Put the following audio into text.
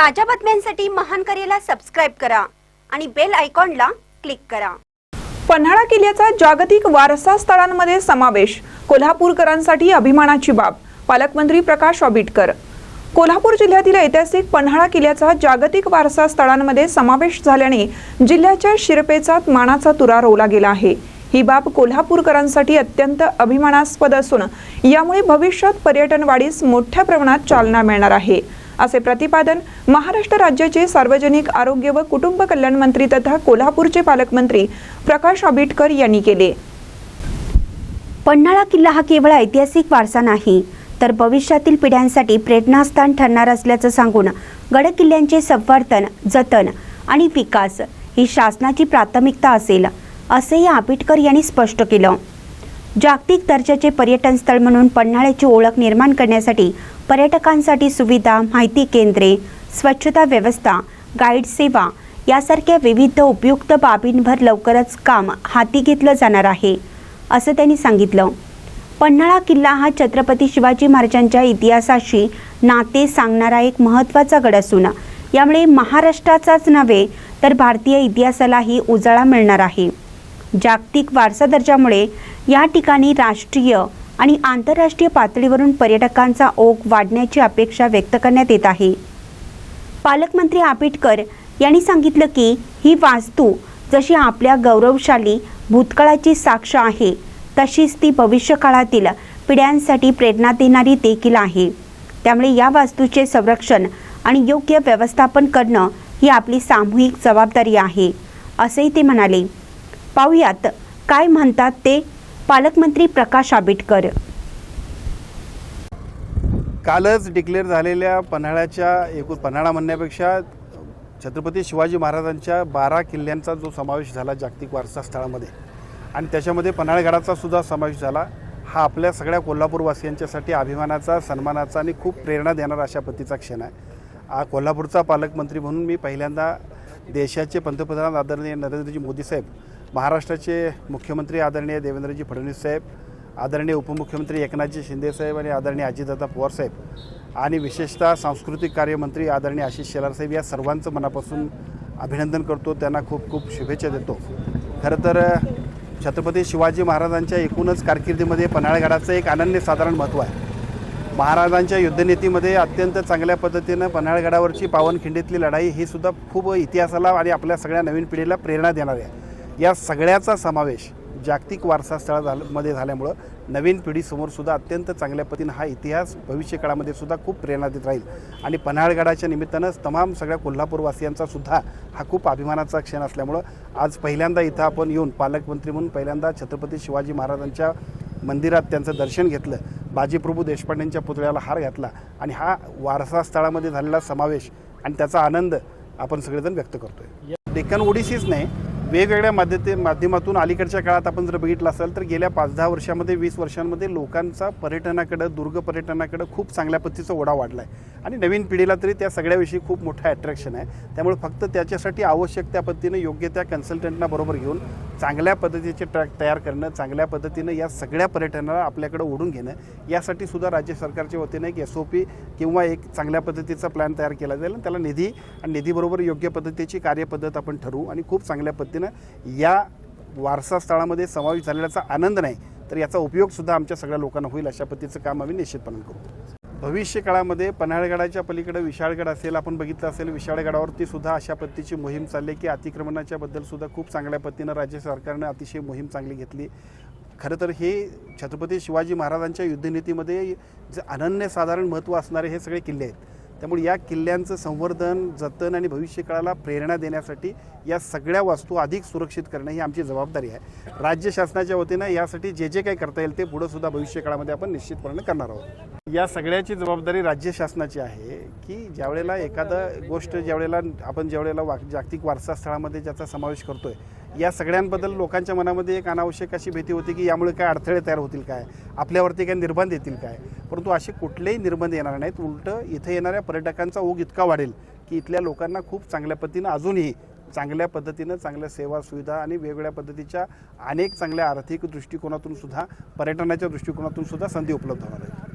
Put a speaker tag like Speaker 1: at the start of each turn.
Speaker 1: ताज्या बातम्यांसाठी महान करेला सबस्क्राईब करा आणि बेल आयकॉनला क्लिक करा.
Speaker 2: पन्हाळा किल्ल्याचा जागतिक वारसा स्थळांमध्ये समावेश कोल्हापूरकरांसाठी अभिमानाची बाब पालकमंत्री प्रकाश आंबेडकर. कोल्हापूर जिल्ह्यातील ऐतिहासिक पन्हाळा किल्ल्याचा जागतिक वारसा स्थळांमध्ये समावेश झाल्याने जिल्ह्याच्या शिरपेचात मानाचा तुरा रोवला गेला आहे. ही बाब कोल्हापूरकरांसाठी अत्यंत अभिमानास्पद असून यामुळे भविष्यात पर्यटन वाढीस मोठ्या प्रमाणात चालना मिळणार आहे. असे प्रतिपादन महाराष्ट्र राज्याचे सार्वजनिक आरोग्य व कुटुंब कल्याण मंत्री तथा कोल्हापूरचे पालकमंत्री प्रकाश आंबेडकर यांनी केले.
Speaker 1: पन्हाळा किल्ला हा केवळ ऐतिहासिक वारसा नाही तर भविष्यातील पिढ्यांसाठी प्रेरणास्थान ठरणार असल्याचं सांगून गडकिल्ल्यांचे संवर्धन जतन आणि विकास ही शासनाची प्राथमिकता असेल असेही आंबेडकर यांनी स्पष्ट केलं. जागतिक दर्जाचे पर्यटन स्थळ म्हणून पन्हाळ्याची ओळख निर्माण करण्यासाठी पर्यटकांसाठी सुविधा माहिती केंद्रे स्वच्छता व्यवस्था गाईड सेवा यासारख्या विविध उपयुक्त बाबींवर लवकरच काम हाती घेतलं जाणार आहे असं त्यांनी सांगितलं. पन्हाळा किल्ला हा छत्रपती शिवाजी महाराजांच्या इतिहासाशी नाते सांगणारा एक महत्त्वाचा गड असून यामुळे महाराष्ट्राचाच नव्हे तर भारतीय इतिहासालाही उजाळा मिळणार आहे. जागतिक वारसा दर्जामुळे या ठिकाणी राष्ट्रीय आणि आंतरराष्ट्रीय पातळीवरून पर्यटकांचा ओघ वाढण्याची अपेक्षा व्यक्त करण्यात येत आहे. पालकमंत्री आंबेडकर यांनी सांगितलं की ही वास्तू जशी आपल्या गौरवशाली भूतकाळाची साक्ष आहे तशीच ती भविष्यकाळातील पिढ्यांसाठी प्रेरणा देणारी देखील आहे. त्यामुळे या वास्तूचे संरक्षण आणि योग्य व्यवस्थापन करणं ही आपली सामूहिक जबाबदारी आहे असंही ते म्हणाले. पाहुयात. काय म्हणतात ते? पालकमंत्री प्रकाश आंबेडकर.
Speaker 3: कालच डिक्लेअर झालेल्या पन्हाळ्याच्या एकूण पन्हाळा म्हणण्यापेक्षा छत्रपती शिवाजी महाराजांच्या बारा किल्ल्यांचा जो समावेश झाला जागतिक वारसा स्थळामध्ये आणि त्याच्यामध्ये पन्हाळगडाचा सुद्धा समावेश झाला हा आपल्या सगळ्या कोल्हापूरवासियांच्यासाठी अभिमानाचा सन्मानाचा आणि खूप प्रेरणा देणारा अशा पद्धतीचा क्षण आहे. आ कोल्हापूरचा पालकमंत्री म्हणून मी पहिल्यांदा देशाचे पंतप्रधान आदरणीय नरेंद्रजी मोदी साहेब महाराष्ट्राचे मुख्यमंत्री आदरणीय देवेंद्रजी फडणवीस साहेब आदरणीय उपमुख्यमंत्री एकनाथजी शिंदेसाहेब आणि आदरणीय अजितदादा पवार साहेब आणि विशेषतः सांस्कृतिक कार्यमंत्री आदरणीय आशिष शेलार साहेब या सर्वांचं मनापासून अभिनंदन करतो. त्यांना खूप खूप शुभेच्छा देतो. खरं तर छत्रपती शिवाजी महाराजांच्या एकूणच कारकिर्दीमध्ये पन्हाळगडाचं एक अनन्यसाधारण महत्त्व आहे. महाराजांच्या युद्धनीतीमध्ये अत्यंत चांगल्या पद्धतीनं पन्हाळगडावरची पावनखिंडीतली लढाई ही सुद्धा खूप इतिहासाला आणि आपल्या सगळ्या नवीन पिढीला प्रेरणा देणारी आहे. या सगळ्याचा समावेश जागतिक वारसास्थळ झाल मध्ये झाल्यामुळं नवीन पिढीसमोर सुद्धा अत्यंत चांगल्या पद्धतीनं हा इतिहास भविष्यकाळामध्ये सुद्धा खूप प्रेरणा देत राहील. आणि पन्हाळगडाच्या निमित्तानं तमाम सगळ्या कोल्हापूरवासियांचा सुद्धा हा खूप अभिमानाचा क्षण असल्यामुळं आज पहिल्यांदा इथं आपण येऊन पालकमंत्री म्हणून पहिल्यांदा छत्रपती शिवाजी महाराजांच्या मंदिरात त्यांचं दर्शन घेतलं. बाजीप्रभू देशपांडेंच्या पुतळ्याला हार घातला आणि हा वारसा स्थळामध्ये झालेला समावेश आणि त्याचा आनंद आपण सगळेजण व्यक्त करतोय. डेक्कन ओडिसीच नाही वेगवेगळ्या माध्यते माध्यमातून अलीकडच्या काळात आपण जर बघितलं असेल तर गेल्या पाच दहा वर्षामध्ये वीस वर्षांमध्ये लोकांचा पर्यटनाकडं दुर्ग पर्यटनाकडं खूप चांगल्या पद्धतीचा ओढा वाढला आहे आणि नवीन पिढीला तरी त्या सगळ्याविषयी खूप मोठं अट्रॅक्शन आहे. त्यामुळे फक्त त्याच्यासाठी आवश्यक त्या पद्धतीनं योग्य त्या कन्सल्टंटना बरोबर घेऊन चांगल्या पद्धतीचे ट्रॅक तयार करणं चांगल्या पद्धतीनं या सगळ्या पर्यटनाला आपल्याकडे ओढून घेणं यासाठी सुद्धा राज्य सरकारच्या वतीनं एक एस ओ पी किंवा एक चांगल्या पद्धतीचा प्लॅन तयार केला जाईल. आणि त्याला निधी आणि निधीबरोबर योग्य पद्धतीची कार्यपद्धत आपण ठरवू आणि खूप चांगल्या पद्धतीनं या वारसा स्थळामध्ये समावेश झालेल्याचा आनंद नाही तर याचा उपयोगसुद्धा आमच्या सगळ्या लोकांना होईल अशा पद्धतीचं काम आम्ही निश्चितपणे करू. भविष्य काळामध्ये पन्हाळगडाच्या पलीकडे विशाळगड असेल आपण बघितलं असेल विशाळगडावरती सुद्धा अशा पद्धतीची मोहीम चालली आहे की अतिक्रमणाच्या बद्दल सुद्धा खूप चांगल्या पद्धतीनं राज्य सरकारनं अतिशय मोहीम चांगली घेतली. खरं तर हे छत्रपती शिवाजी महाराजांच्या युद्धनीतीमध्ये जे अनन्यसाधारण महत्त्व असणारे हे सगळे किल्ले आहेत. त्यामुळे या किल्ल्यांचं संवर्धन जतन आणि भविष्यकाळाला प्रेरणा देण्यासाठी या सगळ्या वस्तू अधिक सुरक्षित करणं ही आमची जबाबदारी आहे. राज्य शासनाच्या वतीनं यासाठी जे जे काही करता येईल ते पुढं सुद्धा भविष्यकाळामध्ये आपण निश्चितपणे करणार आहोत. या सगळ्याची जबाबदारी राज्य शासनाची आहे की ज्यावेळेला एखादं गोष्ट ज्यावेळेला आपण ज्यावेळेला वा जागतिक वारसा स्थळामध्ये ज्याचा समावेश करतोय या सगळ्यांबद्दल लोकांच्या मनामध्ये एक अनावश्यक अशी भीती होती की यामुळे काय अडथळे तयार होतील काय? आपल्यावरती काय निर्बंध येतील काय? परंतु असे कुठलेही निर्बंध येणार नाहीत. उलटं इथे येणाऱ्या पर्यटकांचा ओघ इतका वाढेल की इथल्या लोकांना खूप चांगल्या पद्धतीनं अजूनही चांगल्या पद्धतीनं चांगल्या सेवा सुविधा आणि वेगवेगळ्या पद्धतीच्या अनेक चांगल्या आर्थिक दृष्टिकोनातून सुद्धा पर्यटनाच्या दृष्टिकोनातून सुद्धा संधी उपलब्ध होणार आहे.